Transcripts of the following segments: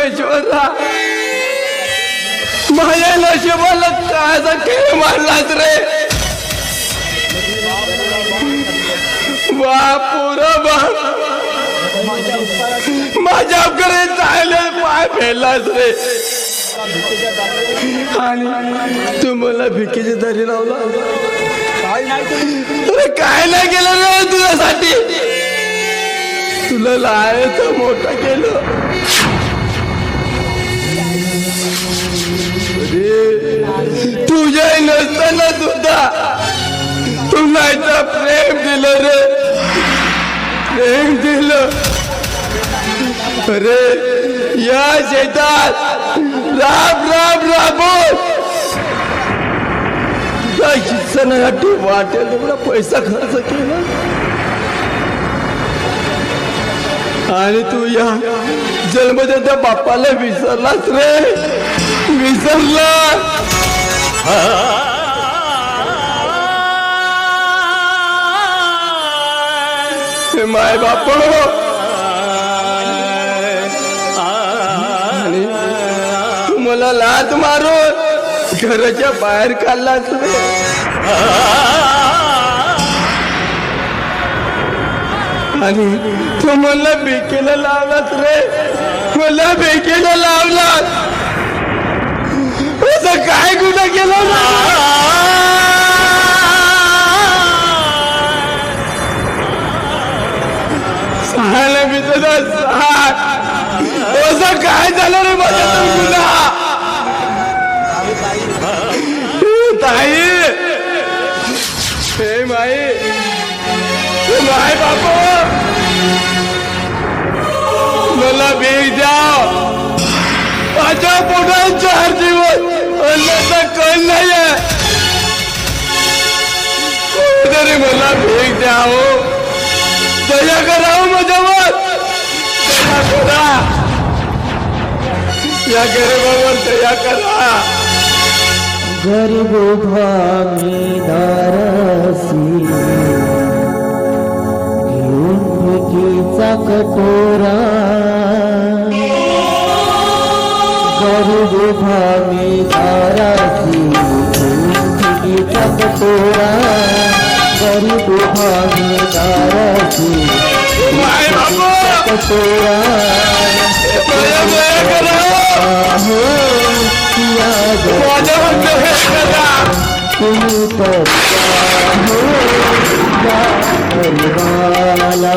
परमेश्वरा माझ्या नशिबाला कायचा खेळ मारलाच रे. बापूर बाप. माझ्याकडे चालले पाय फेडलाच रे. आणि तू मला भिकेची दरी लावला. अरे काय नाही केलं रे तुझ्यासाठी. तुला लायचं मोठं केलं. विजय नसताना सुद्धा तू नाहीचा प्रेम दिलं रे. प्रेम दिलं. रे या शेतात. राब राब राबो शिक्षणासाठी वाटेल. तेवढा पैसा खर्च केला. आणि तू या जन्मदात्या बाप्पाला विसरलास रे. विसरला माय बाप। मला लात मारून घराच्या बाहेर काढलास आणि तू मला बेकेला लावलात रे। मला बेकेला लावलात। असं काय गुन्हा केला ना सहाला मी तुझा साथ असं काय झालं रे माझ्या गुन्हा? ताई! हे माई! माय बापू! मला भेट द्या. माझ्या पुढे चार दिवस अन्नाचा कोण नाही कोणतरी मला भेट द्या हो दया करा हो माझ्यावर दया करा या गरीबावर दया करा गरीब भामी दारसी घेऊन कटोरा दया दया करा आहे या माझ्यावर दया करा तुम्ही तर हो या परिवाला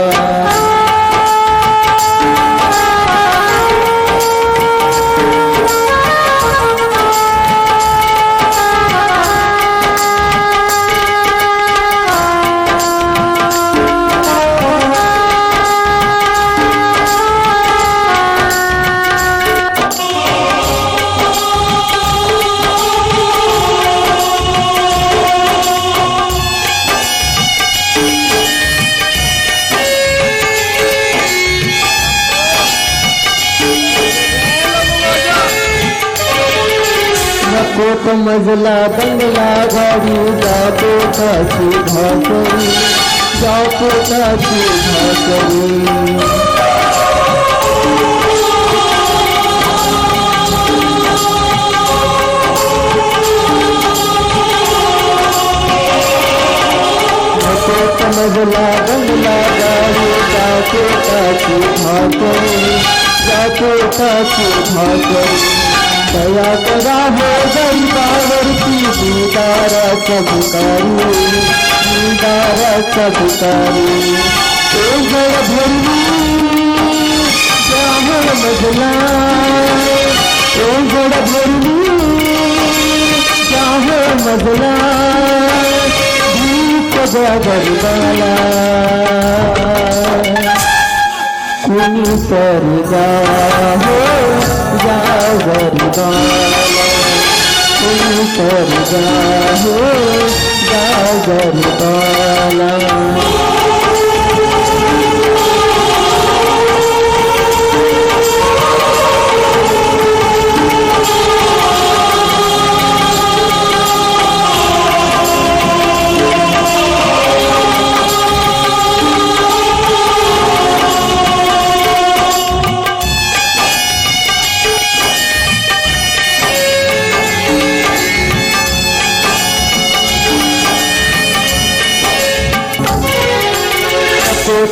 एक मजला बंगला गाडी जातो काची भाकरी जातो काची भाकरी. मजला बंगला गाडी जातो काची भाकरी जातो काची भाकरी. दया करा हो गरीबावरती दीदाराचा भिकारी दीदाराचा तो जर भरली जाहळ मजला जर भरली जाहळ मजला भीक द्या कुणी सरदा हो जा गरीबाला कुणी तरी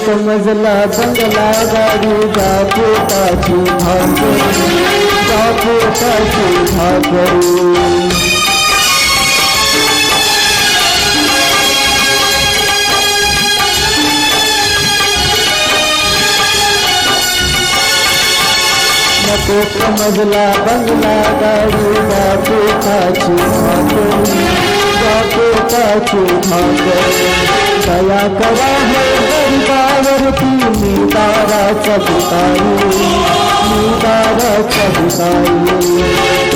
समजला हो जा गरीबाला एक मजला बंगला गाडी दापोटाची भाकरी दापोटाची भाकरी नको मजला बंगला गाडी दापोटाची भाकरी दापोटाची भाकरी दया करा हे गरीबावरती मी तारा भिकारी मी दाराचा भिकारी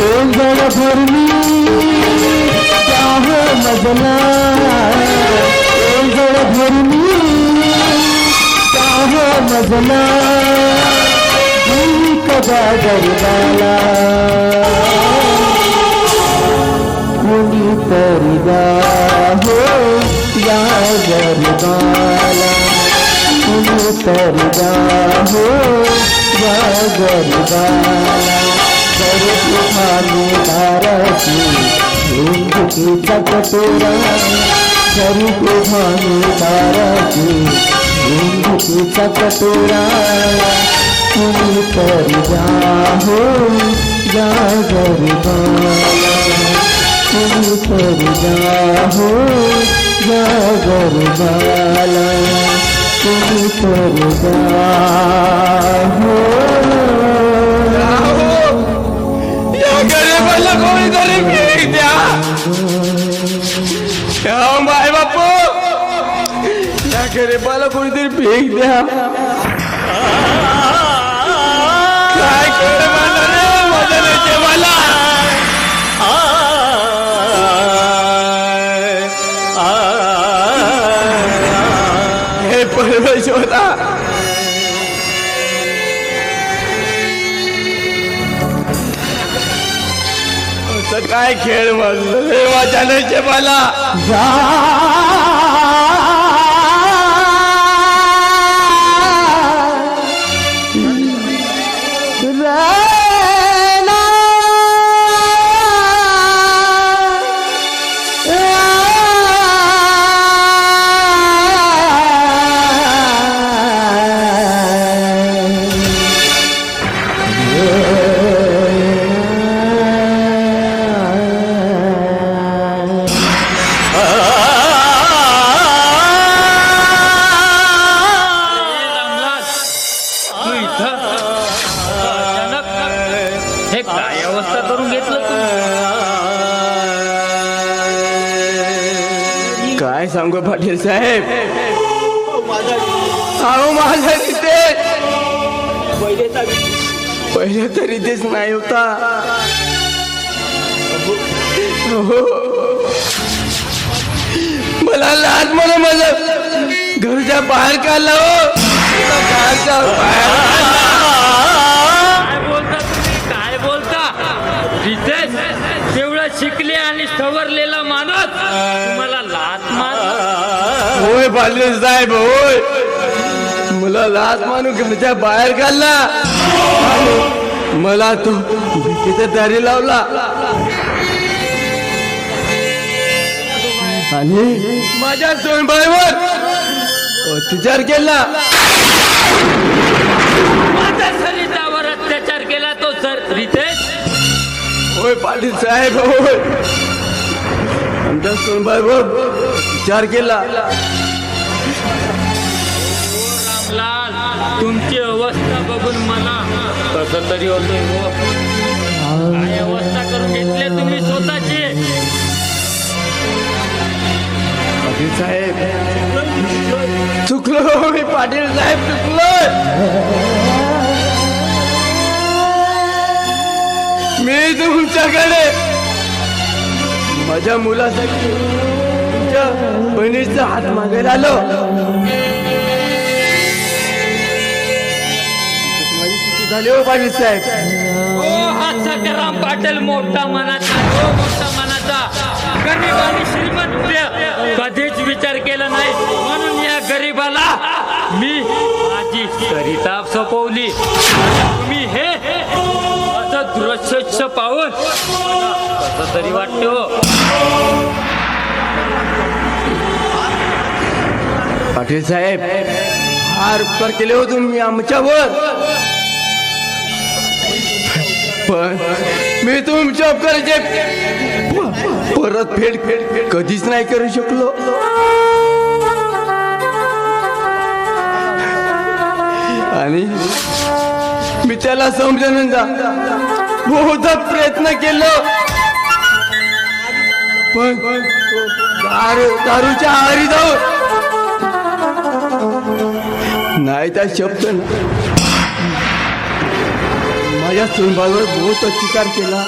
ओंजळ भरली चाह मजला. ओंजळ भरली चाह मजला. मी कदा गरबाला कुणी तरी हो या गरबाला कुणी तरी हो या गरबाला कर तुम्हाने दाराची झुंजकीचा कटोरा कर तुम्हाने दाराची झुंजकीचा कटोरा तुम्ही तरी हो या गरबाला तुम्ही तरी हो या गरबाला तुम्ही तरी हो या गरीबाला कोणीतरी भीक द्या या माय बापू या गरीबाला कोणीतरी भीक द्या परमेश्वरा असं काय खेळ म्हणलं रे? माझ्या मला जा. काय पाटील साहेब. अहो माझा तिथे पहिले तर तेच नाही होता. मला लाज मला माझ्या घरच्या बाहेर काढला हो. घरच्या बाहेर काय बोलता रितेश तेवढं शिकले आणि सवरलेला माणूस होय पाटील साहेब होय. मला लाज मानून घरच्या बाहेर काढला मला तो भीतीचा दारी लावला. आणि माझ्या सोनबाईवर अत्याचार केला. माझ्या सरितावर अत्याचार केला तो सर. रितेश? होय पाटील साहेब होय. आमच्या सोनबाईवर विचार केला. रामलाल तुमची अवस्था बघून मला कसं तरी होतंय हो. काय अवस्था करून घेतली तुम्ही स्वतःची? पाटील साहेब चुकलो मी पाटील साहेब चुकलो मी तुमच्याकडे माझ्या मुलासाठी तुमच्या बहिणीचा हात मागायला आलो माझी हो पाटील साहेब. ओ हा सकाराम पाटील मोठा मनाचा हो मोठा मनाचा. गरीब आणि श्रीमंत कधीच विचार केला नाही. म्हणून या गरीबाला मी माझी करिता सोपवली. तुम्ही हे असं दृश्य पाहून मला कसं तरी वाटतो हो. पाटील साहेब फार उपकार केले हो तुम्ही आमच्यावर. पण मी तुमच्या उपकाराचे परत फेड फेड कधीच नाही करू शकलो. आणि मी त्याला समजानंद जा बहुत प्रयत्न केलो. पण दारू दारूच्या आहारी जाऊन नाही त्या शब्द माझ्या सुनबाईवर बहुत अत्याचार केला.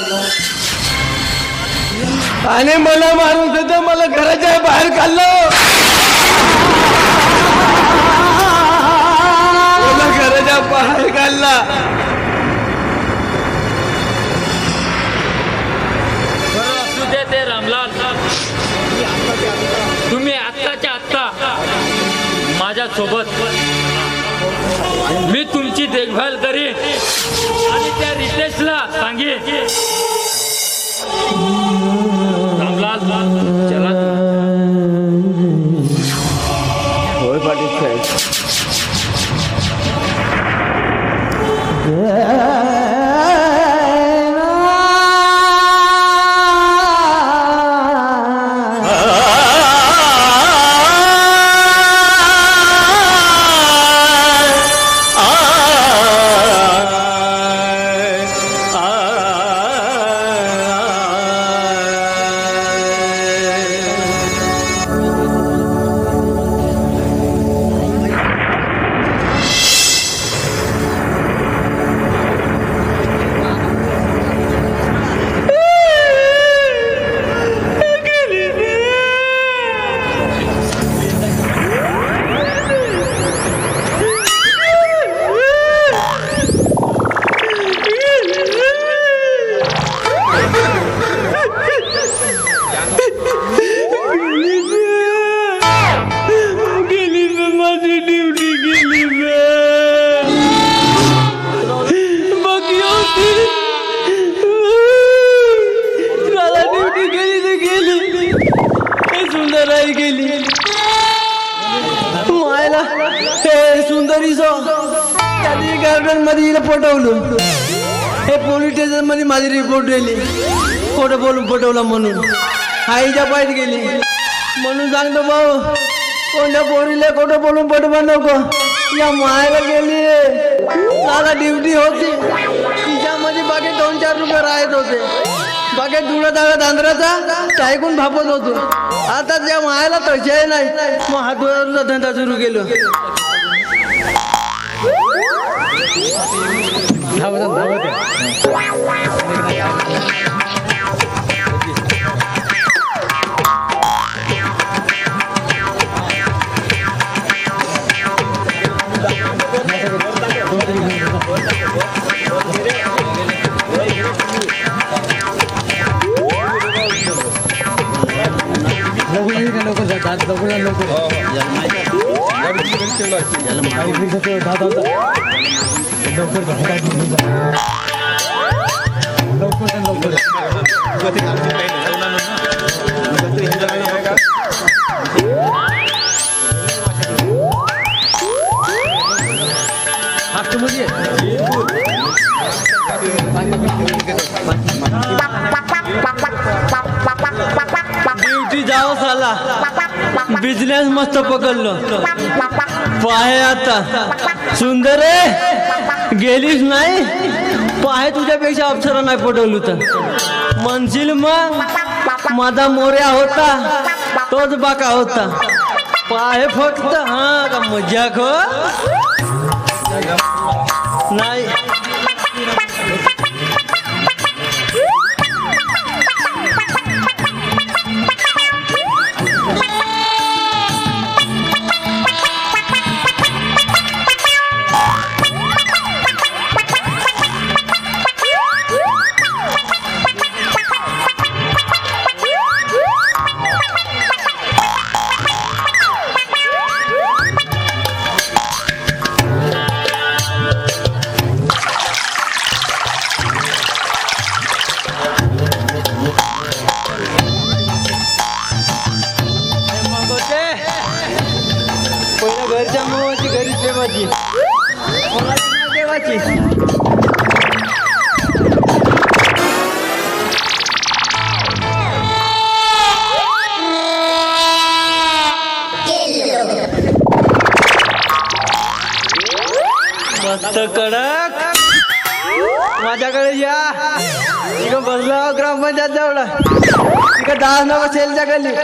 आणि मला मारून सुद्धा मला घराच्या बाहेर काढलं. मला घराच्या बाहेर काढला. ते रामलाल. तुम्ही आत्ताच्या आत्ता माझ्या सोबत तुमची देखभाल करीन आणि त्या रितेशला सांगेन. रामलाल चला होय पाटील साहेब. त्यांनी गार्डनमध्ये हिला पटवलं हे पोलीस स्टेशनमध्ये माझी रिपोर्ट दिली खोटं बोलून पटवलं म्हणून. आईच्या पायत गेली. म्हणून सांगतो भाऊ कोणत्या पोरीला खोटं बोलून पटवा नको? या मायला गेली. मला ड्युटी होती. तिच्यामध्ये बाकी दोन चार रुपये राहत होते. बाकी तुला दादा दांद्राचा ऐकून भापत होतो. आता त्या मायाला तसे नाही. मग हातवरचा धंदा सुरू केलो. ধাবাতে ধাবাতে लोक जातात दगड्या लोक 残ると答え。बिझनेस मस्त पकडलो. पाहे आता. सुंदर गेलीच नाही. पाहे तुझ्यापेक्षा अप्सरा नाही पटवलं तर. म्हणशील मग माझा मोर्या होता. तोच बाका होता. पाहे फक्त हा का मजाक हो? नाही. देवाची मस्त कडक. माझ्याकडे या. तिकडं बसला ग्रामपंचायत जवळ. तिकडं दहा नव सेलच्या गल्ली.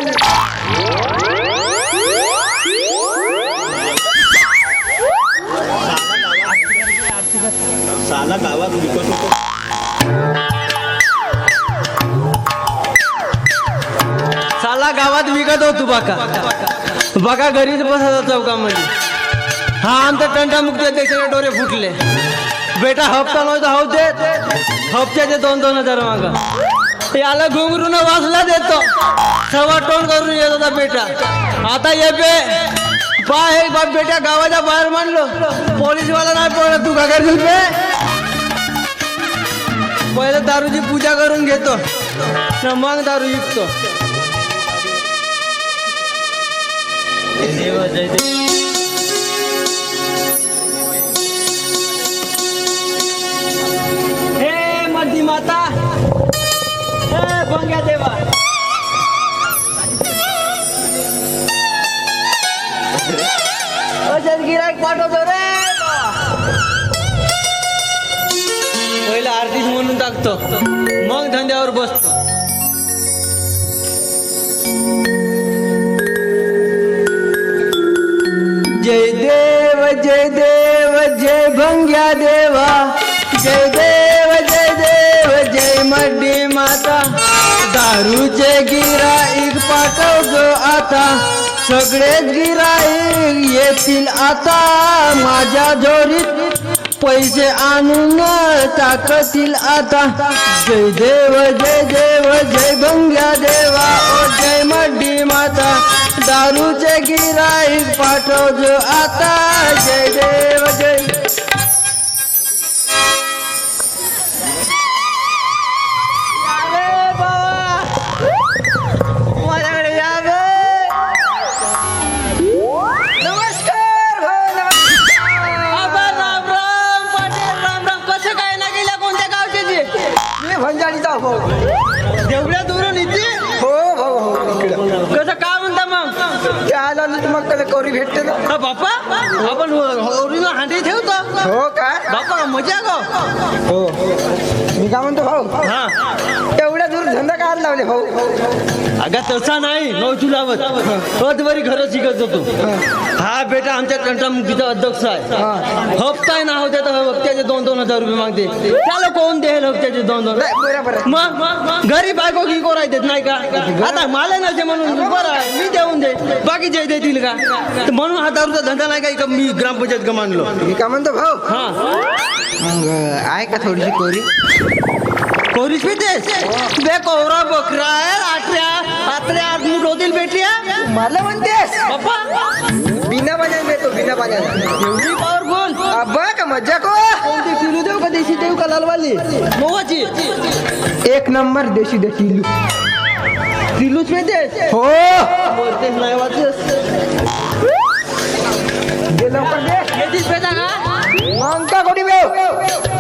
साला गावात विकत होतो. साला गावात विकत होतो बाका. बाका घरीच बसत चौकामध्ये. हा आमचा टंटा मुक्त त्याच्याकडे डोरे फुटले. बेटा हप्ता नव्हता हव देत हप्त्याचे दोन दोन हजार मागा. याला घुंगरून वाजला देतो. सव्वा टोन करून येत होता बेटा. आता ये बे. पा हे बाप बेटा गावाच्या बाहेर मांडलो. पोलीसवाला नाही पडत तू का करशील बे पहिले दारूची पूजा करून घेतो. न मग दारू विकतो. हे मधी माता. हे भंग्या देवा. अजय गिरायक पाठवतो रे. पहिला आर्टिस्ट म्हणून टाकतो. मग धंद्यावर बसतो. जय देव जय देव जय भंग्या देवा. जय देव जय देव जय मड्डी माता. दारूचे गिराईक पाठव गो आता. सगळेच गिराईक येतील आता. माझ्या जोरीत पैसे आणून टाकतील आता. जय देव जय देव जय भंग्या देवा. ओ जय मड्डी माता. दारूचे गिराईक पाठवजो आता. जय देव जय भाऊ देवड्या दूरून इथे. हो भाऊ हो इकडं. कसं काय म्हणता मग? ते आला ना मग कधी कवरी भेटते ना. हा, बाप्पा आपण ओरिजिनल हांडी ठेवतो. हो काय बाप्पा मजा गो हो. मी काय म्हणतो भाऊ? हा. धंदा काय लावले भाऊ. अगं तसा नाही नव्हती लावत पदवरी घर शिकत होतो. हा बेटा आमच्या कंटामुखीचा अध्यक्ष आहे. हप्ता ना होत्या तर हप्त्याचे दोन दोन हजार रुपये मागते. त्याला कोण देईल हप्त्याचे दोन दोन. मग? घरी बायको की कोराय देत? नाही का? आता मला नसे म्हणून बरं आहे, मी देऊन दे बाकीचे देतील का? म्हणून हा दारूचा धंदा नाही का? इकडं मी ग्रामपंचायत का मानलो मी काय म्हणतो भाऊ. हा. मग आहे का थोडीशी कोरी? कोरीस पितेस बे कोवरा बकरा आहे आटऱ्या आटऱ्या आत होतील बेटिया मला म्हणतेस बाप्पा बिना पाण्याने देतो बिना पाण्याने एवढी पॉवरफुल अब्बा का मज्जा को कोणती किलो देऊ का देशी देऊ का लालवाली? मोवाची एक नंबर देशी देशी लू किलोच मिळते हो. बोलतेच नाही वाचस दे लवकर दे. येतीस पेटा का मग का कोणी भाऊ?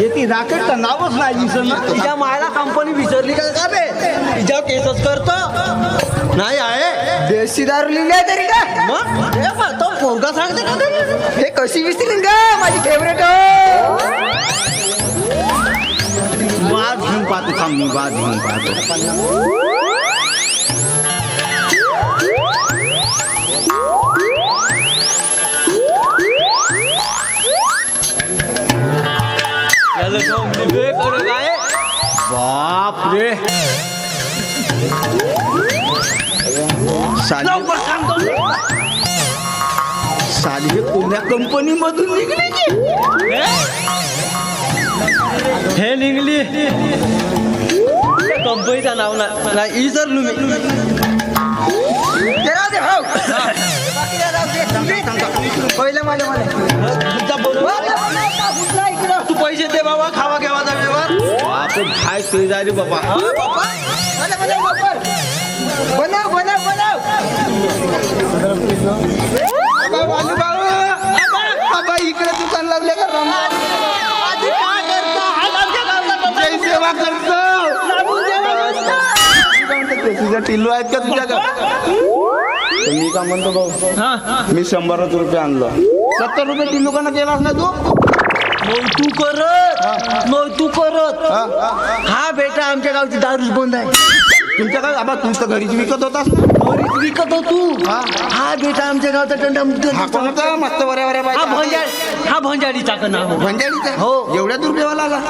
येते राकेटचं नावच नाही दिसत ना तिच्या मायला कंपनी विसरली का? का बे? तिच्या केसच करतो. नाही आहे. देशी दारू लिहिली आहे तरी का? मग? हे पहा, तो पोरगा सांगते का ते? हे कशी विसरली का माझी फेवरेट हो. वाद घेऊन पाहतो थांब मी वाद घेऊन पाहतो. याला बाप रे साली हे कोण्या कंपनी मधून निघले की? हे निघली कंपनीचा नाव ना नाही विसरलो मी तू पैसे दे बाबा खावा घ्या ते जा रे बाबा. बनव बनव बनव. बाबा इकडे दुकान लागले का जय सेवा करतो. तुझ्या टिल्लू आहेत का तुझ्या मी का म्हणतो भाऊ मी शंभरच रुपये आणलो. सत्तर रुपये टिल्लू का केलास ना तू? तू करत मग तू करत. हा बेटा आमच्या गावची दारूच बंद आहे. तुमच्या काय बाबा तू तर घरीच विकत होतास? ना घरीच विकत हो तू हा बेटा आमच्या गावचा दंडा मुक्त हा कोणाचा मस्त बऱ्या बऱ्या हा भंजारी हा भंजारीचा का नाव? भंजारीचा? हो. एवढ्या रुपयेवाला आला.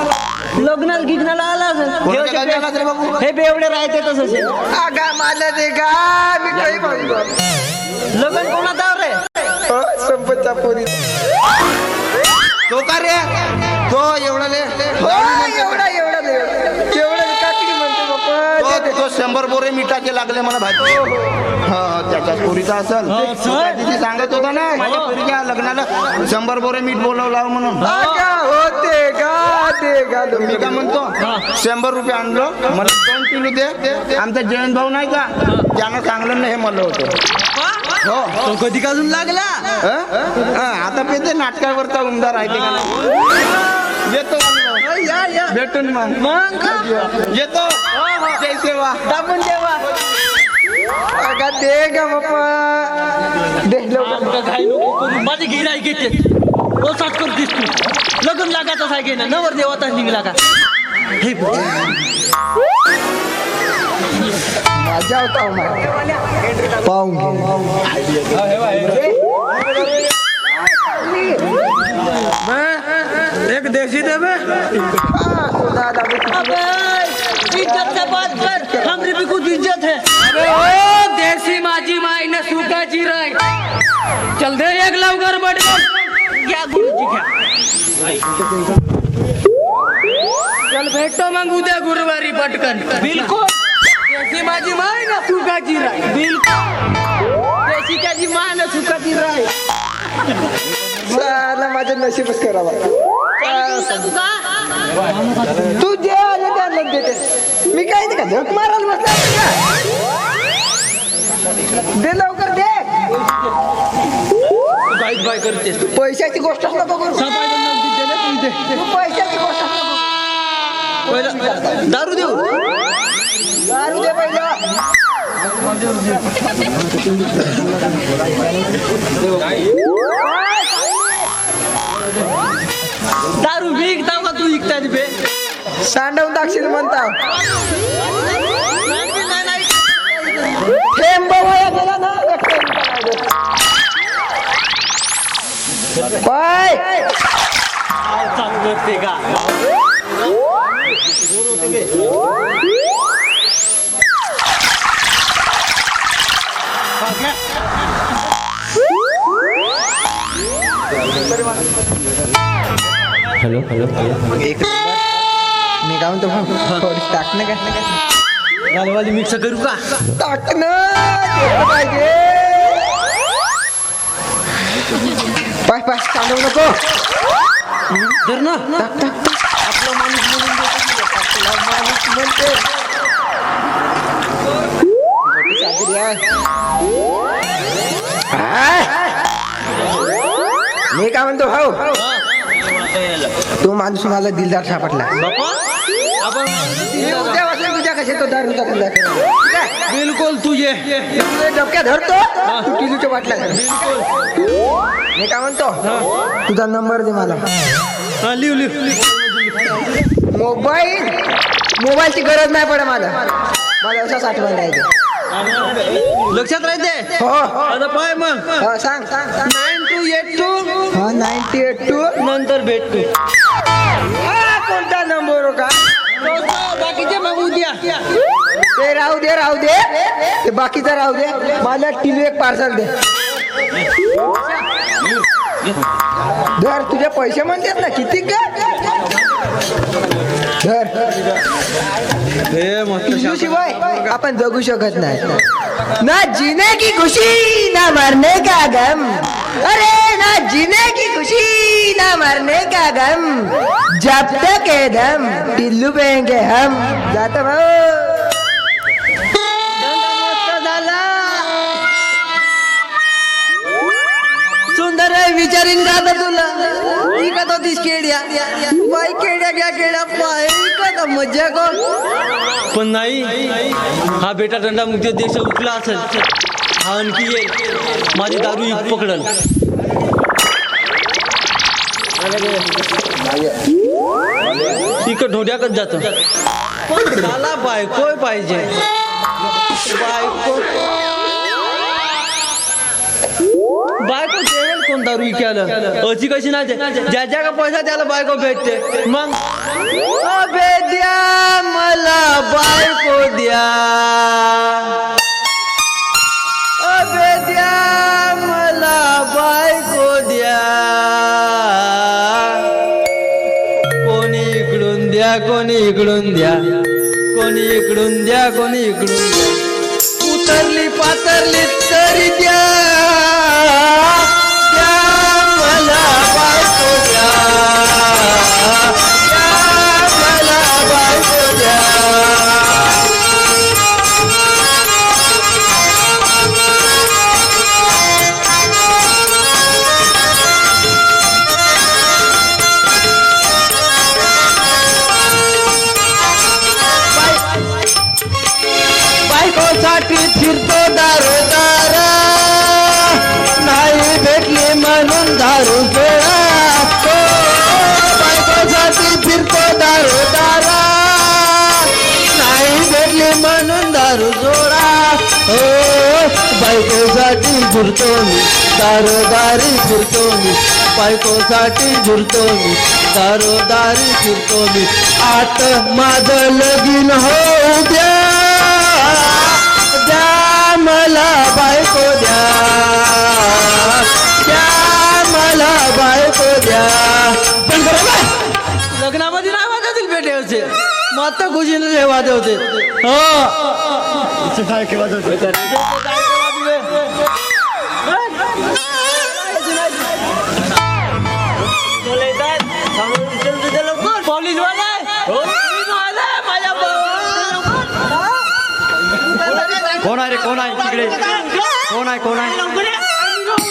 लग्नाला गिग्नाला आला असेल. कोणाच्या गावी आला रे बाबू? हे बेवडे राहते तसंच आहे. आगा मला दे गा मी काही लग्न कोणाचा रे संपतचा पोरी तो का रे? तो एवढा ले हो, एवढा एवढा. तो- शंभर बोरे मिठाचे लागले मला भाजी हा त्याच्या पोरीचा असेल. त्या दिवशी सांगत होता ना माझ्या पोरीच्या लग्नाला शंभर बोरे मीठ बोलवला म्हणून. आगा होते गा दे गा मी काय म्हणतो शंभर रुपये आणलो मला दोन किलो दे. आमचा जयंत भाऊ नाही का त्यानं सांगलं नाही हे मला होतं. हो. तो कधी काजून लागला? हं? हं, आता पेते नाटकावरचा उमदार आहे ते का नाही? येतो. या या भेटून मग. मग? येतो. जय सेवा. दाबून देवा. दे गा बाप्पा. दे लवकर. आमका काय नको करू. माझे गिराई घेते. तसाच करतीस तू. लग्न लागायचा आहे घेणं. नवर देवाचा निघला का हे. मजा होता हमारा पाऊंगे एक देशी देवे अबे इज्जत से बात कर। हमरी भी कुछ इज्जत है। अबे ओ देशी माझी माई न सुकाची राय चल दे एक लवकर बट। घ्या गुरुजी घ्या चल भेटतो मग उद्या गुरुवारी पटकन। बिलकुल। देशी माझी माय ना सुकाची राय बिलकुल। देशी त्याची माय ना सुकाची राय साला माझं नशीबच करावा तू दे आले त्याला देते मी काय ते का झक मारायला बसला दे लवकर दे बाय करते पैशाची गोष्ट नको करू पैशाची गोष्ट दारू देऊ. दारू दे पहिला दारू मी विकताव का तू विकता बे? सांडवून दाक्षिण म्हणता. ना करते का मी काय म्हणतो थोडी टाक ना का गालवाली मिक्स करू का? टाक ना पाय पाय सांडवू नको. धर ना. आपला माणूस म्हणून देतो की आपला माणूस म्हणते. हाय. मी काय म्हणतो भाऊ? तो माणूस मला दिलदार सापडला. बापा आपण मी उद्या वाजता तुझ्या कशा तो? बिलकुल तुझे. डबक्या धरतो. तू टिलूच्या बाटल्या धर. मी काय म्हणतो तुझा नंबर दे मला. हा लिव लिव मोबाईल मोबाईलची गरज नाही पडे मला. मला असं आठवण द्यायचं लक्षात राहते? हो आता पाय मग. हा, सांग नाईन टू एट टू हा नाईन्टी एट टू नंतर भेटतो कोणता नंबर हो का? बाकीचे मग उद्या ते राहू दे राहू दे. ते बाकीचं राहू दे. मला टिलू एक पार्सल दे. धर तुझे पैसे म्हणतात ना किती का हे शिवाय आपण जगू शकत नाही. ना जीने की खुशी ना मरने का गम. अरे ना जीने की खुशी ना मरने का गम. जब तक दम टिल्लू पेंगे हम. जाता भाऊ काय विचारीन का आता तुला विकत होतीस केड्या। बाई केड्या घ्या केड्या पाय विकत मज्जा कर पण नाही हा बेटा दंडा मुक्ती देश उठला असेल. हा आणखी येईल माझी दारू इक पकडल. इकडं ढोड्याकच जात. पण झाला बायको पाहिजे. बायको. बायको कोण दारू विकायला? अशी कशी नाही ज्या ज्या का पैसा त्याला बायको भेटते. मग? अबे द्या मला बायको द्या. अबे द्या मला बायको द्या. कोणी इकडून द्या कोणी इकडून द्या. कोणी इकडून द्या कोणी इकडून द्या. उतरली पातरली तरी फिरतो मी दारोदारी फिरतो मी बायकोसाठी फिरतो मी दारोदारी फिरतो मी आत माझं लगीन होऊ द्या द्या मला बायको द्या द्या मला बायको द्या. पण बरोबर लग्नामध्ये नाही वाजवतील माता खुशीने हे वाजवते. हो. पोलीस कोण आहे रे कोण आहे तिकडे कोण आहे? कोण आहे?